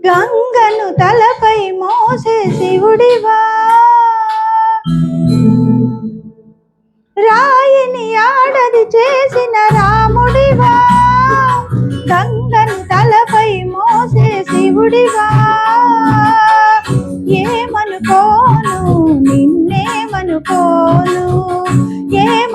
గంగను తలపై మోసే శివుడివా? రాయిని ఆడది చేసిన రాముడివా? గంగను తలపై మోసే శివుడివా? ఏమనుకోను నిన్నేమనుకోను ఏమ